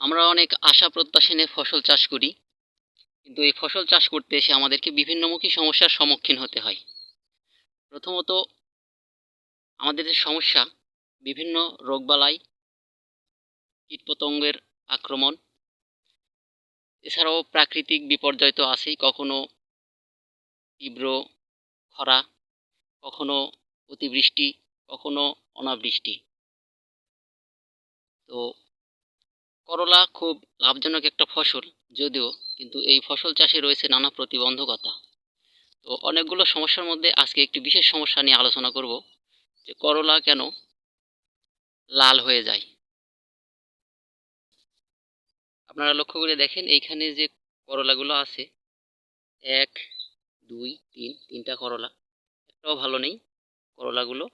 আমরা অনেক আশা প্রত্যাশা নিয়ে ফসল চাষ করি, কিন্তু এই ফসল চাষ করতে এসে আমাদেরকে বিভিন্নমুখী সমস্যার সম্মুখীন হতে হয়। প্রথমত, আমাদের যে সমস্যা, বিভিন্ন রোগবালাই, কীটপতঙ্গের আক্রমণ, এছাড়াও প্রাকৃতিক বিপর্যয় তো আছেই, কখনো তীব্র খরা, কখনো অতিবৃষ্টি, কখনো অনাবৃষ্টি। তো করলা খুব লাভজনক একটা ফসল, যদিও কিন্তু এই ফসল চাষে রয়েছে নানা প্রতিবন্ধকতা। তো অনেকগুলো সমস্যার মধ্যে আজকে একটি বিশেষ সমস্যা নিয়ে আলোচনা করব, যে করলা কেন লাল হয়ে যায়। আপনারা লক্ষ্য করে দেখেন, এইখানে যে করলাগুলো আছে, এক, দুই, তিন, তিনটা করলা, একটাও ভালো নেই। করলাগুলো,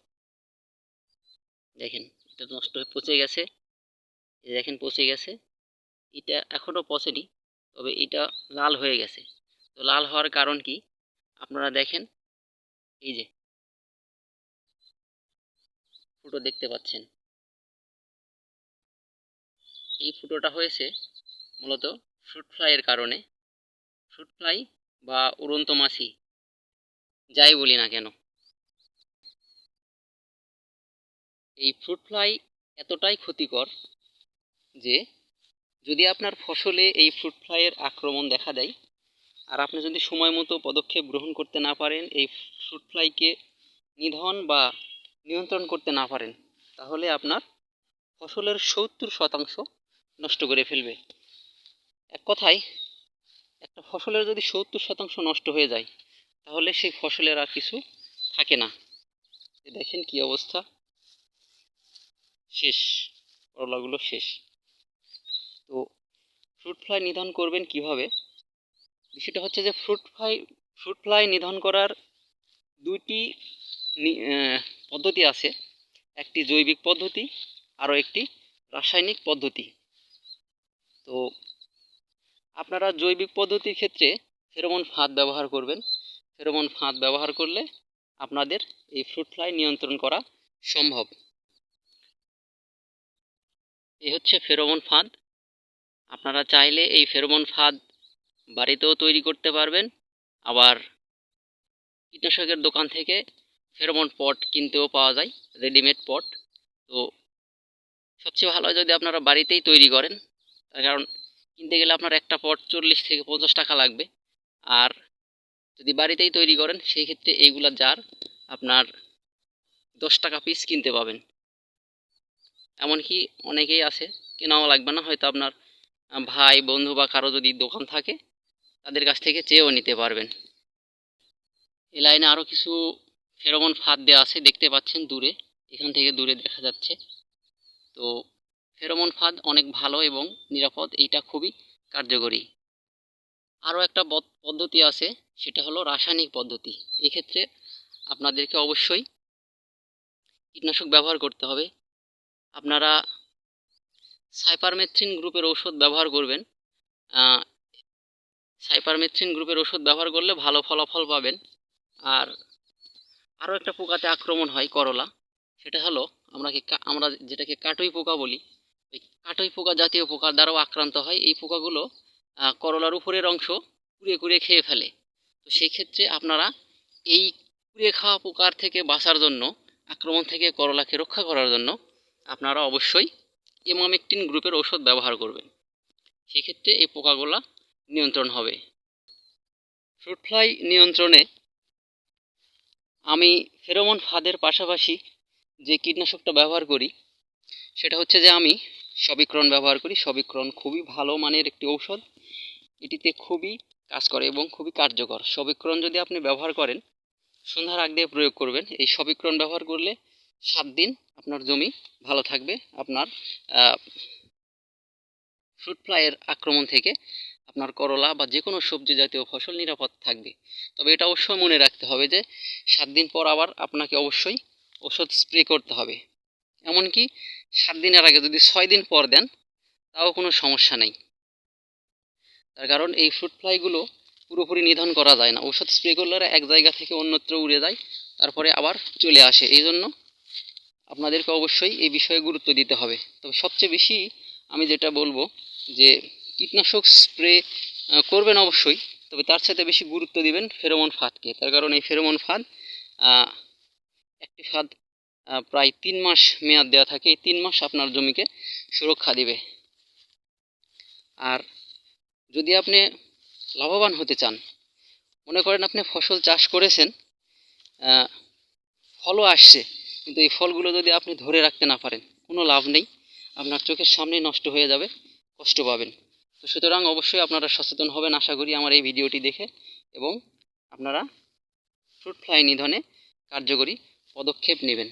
দেখেন, এটা নষ্ট হয়ে পচে গেছে। এই দেখেন পচে গেছে। এটা এখনও পচেনি, তবে এটা লাল হয়ে গেছে। তো লাল হওয়ার কারণ কি? আপনারা দেখেন, এই যে ফুটো দেখতে পাচ্ছেন। এই ফুটোটা হয়েছে মূলত ফ্রুট ফ্লাইয়ের কারণে। ফ্রুট ফ্লাই বা উড়ন্ত মাছি, যাই বলি না কেন। এই ফ্রুট ফ্লাই এতটাই ক্ষতিকর যে যদি আপনার ফসলে এই ফ্রুট ফ্লাইয়ের আক্রমণ দেখা দেয়, আর আপনি যদি সময় মতো পদক্ষেপ গ্রহণ করতে না পারেন, এই ফ্রুট ফ্লাইকে নিধন বা নিয়ন্ত্রণ করতে না পারেন, তাহলে আপনার ফসলের সত্তর শতাংশ নষ্ট করে ফেলবে। এক কথায়, একটা ফসলের যদি সত্তর শতাংশ নষ্ট হয়ে যায়, তাহলে সেই ফসলের আর কিছু থাকে না। দেখেন কি অবস্থা। শেষ, করলাগুলো শেষ। তো ফ্রুট ফ্লাই নিধন করবেন কীভাবে? বিষয়টা হচ্ছে যে ফ্রুট ফ্লাই ফ্রুট ফ্লাই নিধন করার দুইটি পদ্ধতি আছে। একটি জৈবিক পদ্ধতি, আরও একটি রাসায়নিক পদ্ধতি। তো আপনারা জৈবিক পদ্ধতির ক্ষেত্রে ফেরোমন ফাঁদ ব্যবহার করবেন। ফেরোমন ফাঁদ ব্যবহার করলে আপনাদের এই ফ্রুট ফ্লাই নিয়ন্ত্রণ করা সম্ভব। এই হচ্ছে ফেরোমন ফাঁদ। আপনারা চাইলে এই ফেরোমন ফাঁদ বাড়িতেও তৈরি করতে পারবেন। আবার কীটনাশকের দোকান থেকে ফেরোমন পট কিনতেও পাওয়া যায়, রেডিমেড পট। তো সবচেয়ে ভালো যদি আপনারা বাড়িতেই তৈরি করেন, তার কারণ কিনতে গেলে আপনার একটা পট চল্লিশ থেকে পঞ্চাশ টাকা লাগবে। আর যদি বাড়িতেই তৈরি করেন, সেই ক্ষেত্রে এইগুলা জার আপনার দশ টাকা পিস কিনতে পাবেন। এমনকি অনেকেই আছে, কেনাও লাগবে না, হয়তো আপনার ভাই, বন্ধু বা কারও যদি দোকান থাকে, তাদের কাছ থেকে চেয়েও নিতে পারবেন। এ লাইনে আরও কিছু ফেরোমন ফাঁদ দেওয়া আছে, দেখতে পাচ্ছেন দূরে, এখান থেকে দূরে দেখা যাচ্ছে। তো ফেরোমন ফাঁদ অনেক ভালো এবং নিরাপদ, এইটা খুবই কার্যকরী। আরও একটা পদ্ধতি আছে, সেটা হলো রাসায়নিক পদ্ধতি। এক্ষেত্রে আপনাদেরকে অবশ্যই কীটনাশক ব্যবহার করতে হবে। আপনারা সাইপারমেথ্রিন গ্রুপের ঔষধ ব্যবহার করবেন। সাইপারমেথ্রিন গ্রুপের ওষুধ ব্যবহার করলে ভালো ফলাফল পাবেন। আর আরও একটা পোকাতে আক্রমণ হয়, করলা। সেটা হলো আমরা কি কা- আমরা যেটাকে কাটুই পোকা বলি, ওই কাটুই পোকা জাতীয় পোকার দ্বারাও আক্রান্ত হয়। এই পোকাগুলো করলার উপরের অংশ কুড়িয়ে কুড়িয়ে খেয়ে ফেলে। তো সেই ক্ষেত্রে আপনারা এই কুড়িয়ে খাওয়া পোকার থেকে বাঁচার জন্য, আক্রমণ থেকে করলাকে রক্ষা করার জন্য আপনারা অবশ্যই এমামেকটিন গ্রুপের ওষুধ ব্যবহার করবেন সেক্ষেত্রে এই পোকাগুলা নিয়ন্ত্রণ হবে। ফ্রুট ফ্লাই নিয়ন্ত্রণে আমি ফেরোমন ফাঁদের পাশাপাশি যে কীটনাশকটা ব্যবহার করি, সেটা হচ্ছে যে আমি সবিক্রণ ব্যবহার করি। সবিক্রণ খুবই ভালো মানের একটি ঔষধ। এটিতে খুবই কাজ করে এবং খুবই কার্যকর। সবিক্রণ যদি আপনি ব্যবহার করেন, সন্ধ্যার আগ দিয়ে প্রয়োগ করবেন। এই সবিক্রণ ব্যবহার করলে সাত দিন আপনার জমি ভালো থাকবে, আপনার ফ্রুট ফ্লাইয়ের আক্রমণ থেকে আপনার করলা বা যে কোনো সবজি জাতীয় ফসল নিরাপদ থাকবে। তবে এটা অবশ্যই মনে রাখতে হবে যে সাত দিন পর আবার আপনাকে অবশ্যই ওষুধ স্প্রে করতে হবে। এমনকি সাত দিনের আগে যদি ছয় দিন পর দেন, তাও কোনো সমস্যা নেই। তার কারণ এই ফ্রুট ফ্লাইগুলো পুরোপুরি নিধন করা যায় না। ওষুধ স্প্রে করলে এক জায়গা থেকে অন্যত্র উড়ে যায়, তারপরে আবার চলে আসে। এই জন্য আপনাদেরকে অবশ্যই এই বিষয়ে গুরুত্ব দিতে হবে। তবে সবচেয়ে বেশি আমি যেটা বলব যে, কীটনাশক স্প্রে করবেন অবশ্যই, তবে তার সাথে বেশি গুরুত্ব দিবেন ফেরোমন ফাঁদকে। তার কারণ এই ফেরোমন ফাঁদ একটি ফাঁদ প্রায় তিন মাস মেয়াদ দেওয়া থাকে। এই তিন মাস আপনার জমিকে সুরক্ষা দিবে। আর যদি আপনি লাভবান হতে চান, মনে করেন আপনি ফসল চাষ করেছেন ফলও আসছে কিন্তু এই ফলগুলো যদি আপনি ধরে রাখতে না পারেন, কোনো লাভ নেই। আপনার চোখের সামনেই নষ্ট হয়ে যাবে, কষ্ট পাবেন। তো সুতরাং অবশ্যই আপনারা সচেতন হবেন আশা করি আমার এই ভিডিওটি দেখে এবং আপনারা ফ্রুট ফ্লাই নিধনে কার্যকরী পদক্ষেপ নেবেন।